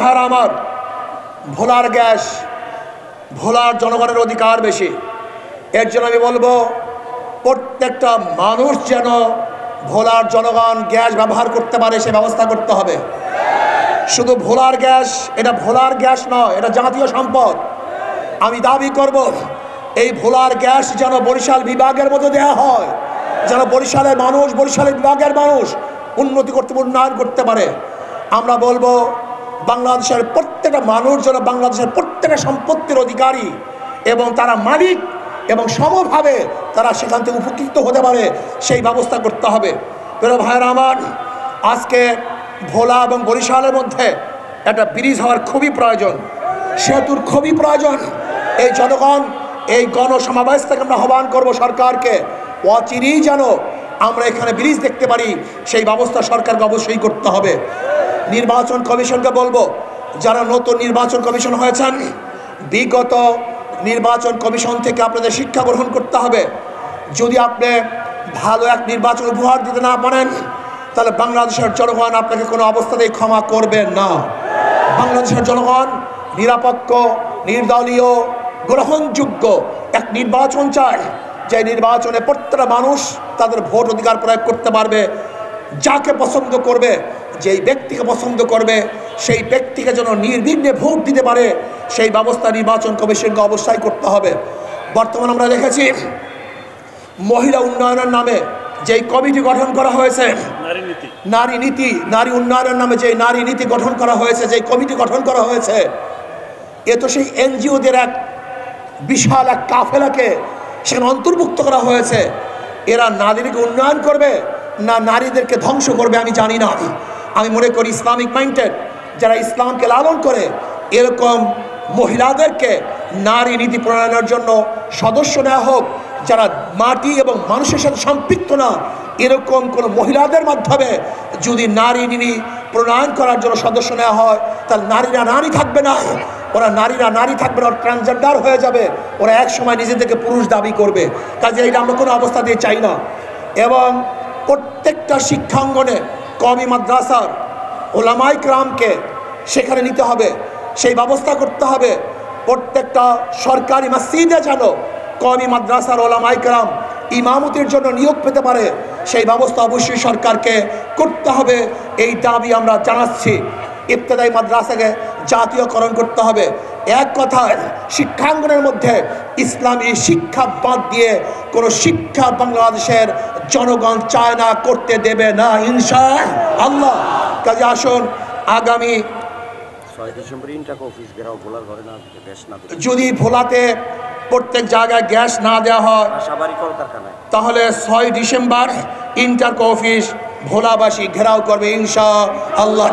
ভাইয়ার আমার। ভোলার গ্যাস, ভোলার জনগণের অধিকার বেশি। এর জন্য আমি বলব, প্রত্যেকটা মানুষ যেন ভোলার জনগণ গ্যাস ব্যবহার করতে পারে, সে ব্যবস্থা করতে হবে। শুধু ভোলার গ্যাস, এটা ভোলার গ্যাস নয়, এটা জাতীয় সম্পদ। আমি দাবি করব, এই ভোলার গ্যাস যেন বরিশাল বিভাগের মধ্যে দেওয়া হয়, যেন বরিশালের মানুষ, বরিশালের বিভাগের মানুষ উন্নতি করতে, উন্নয়ন করতে পারে। আমরা বলব বাংলাদেশের প্রত্যেকটা মানুষ যেন বাংলাদেশের প্রত্যেকটা সম্পত্তির অধিকারী এবং তারা মালিক এবং সমভাবে তারা সেখান থেকে উপকৃত হতে পারে, সেই ব্যবস্থা করতে হবে। প্রিয় ভাইয়েরা আমার, আজকে ভোলা এবং বরিশালের মধ্যে একটা ব্রিজ হওয়ার খুবই প্রয়োজন। সেতুর খুবই প্রয়োজন। এই জনগণ, এই গণসমাবেশ থেকে আমরা আহ্বান করব সরকারকে, অচিরেই যেন আমরা এখানে ব্রিজ দেখতে পারি, সেই ব্যবস্থা সরকারকে অবশ্যই করতে হবে। নির্বাচন কমিশনকে বলব, যারা নতুন নির্বাচন কমিশন হয়েছেন, বিগত নির্বাচন কমিশন থেকে আপনাদের শিক্ষা গ্রহণ করতে হবে। যদি আপনি ভালো এক নির্বাচন উপহার দিতে না পারেন, তাহলে বাংলাদেশের জনগণ আপনাকে কোনো অবস্থাতেই ক্ষমা করবে না। বাংলাদেশের জনগণ নিরাপক্ষ নির্দলীয়, গ্রহণযোগ্য এক নির্বাচন চায়, যে নির্বাচনে প্রত্যেকটা মানুষ তাদের ভোট অধিকার প্রয়োগ করতে পারবে, যাকে পছন্দ করবে যেই ব্যক্তিকে পছন্দ করবে সেই ব্যক্তিকে যেন নির্বিঘ্নে ভোট দিতে পারে সেই ব্যবস্থা নির্বাচন কমিশনকে অবশ্যই করতে হবে। বর্তমান আমরা দেখেছি মহিলা উন্নয়নের নামে যেই কমিটি গঠন করা হয়েছে নারী নীতি। নারী নীতি নারী উন্নয়নের নামে যে নারী নীতি গঠন করা হয়েছে যে কমিটি গঠন করা হয়েছে এ তো সেই এনজিওদের এক বিশাল এক কাফেলাকে সেখানে অন্তর্ভুক্ত করা হয়েছে। এরা নারীদেরকে উন্নয়ন করবে না নারীদেরকে ধ্বংস করবে আমি জানি না। আমি মনে করি ইসলামিক মাইন্ডেড যারা ইসলামকে লালন করে, এরকম মহিলাদেরকে নারী নীতি প্রণয়নের জন্য সদস্য নেওয়া হোক, যারা মাটি এবং মানুষের সাথে সম্পৃক্ত না, এরকম কোনো মহিলাদের মাধ্যমে যদি নারী নীতি প্রণয়ন করার জন্য সদস্য নেওয়া হয়, তাহলে নারীরা নারী থাকবে না, ওরা নারীরা নারী থাকবে না ট্রান্সজেন্ডার হয়ে যাবে, ওরা এক সময় নিজেদেরকে পুরুষ দাবি করবে। কাজে এটা আমরা কোনো অবস্থাতেই চাই না। এবং প্রত্যেকটা শিক্ষাঙ্গনে কমি মাদ্রাসার ওলামাই ক্রামকে সেখানে নিতে হবে। সেই ব্যবস্থা করতে হবে। প্রত্যেকটা সরকারি মসজিদে যেন কমি মাদ্রাসার ওলামাই ক্রাম ইমামতির জন্য নিয়োগ পেতে পারে, সেই ব্যবস্থা অবশ্যই সরকারকে করতে হবে। এই দাবি আমরা জানাচ্ছি। ইবতদায়ী মাদ্রাসাকে জাতীয়করণ করতে হবে। এক কথায় শিক্ষাঙ্গনের মধ্যে ইসলামী শিক্ষা বাদ দিয়ে কোনো শিক্ষা বাংলাদেশের জনগণ চায় না করতে দেবে না ইনশা আল্লাহ কাজে আসুন আগামী যদি ভোলাতে প্রত্যেক জায়গায় গ্যাস না দেওয়া হয় তাহলে ছয় ডিসেম্বর ইন্টারকো অফিস ভোলাবাসী ঘেরাও করবে ইনশা আল্লাহ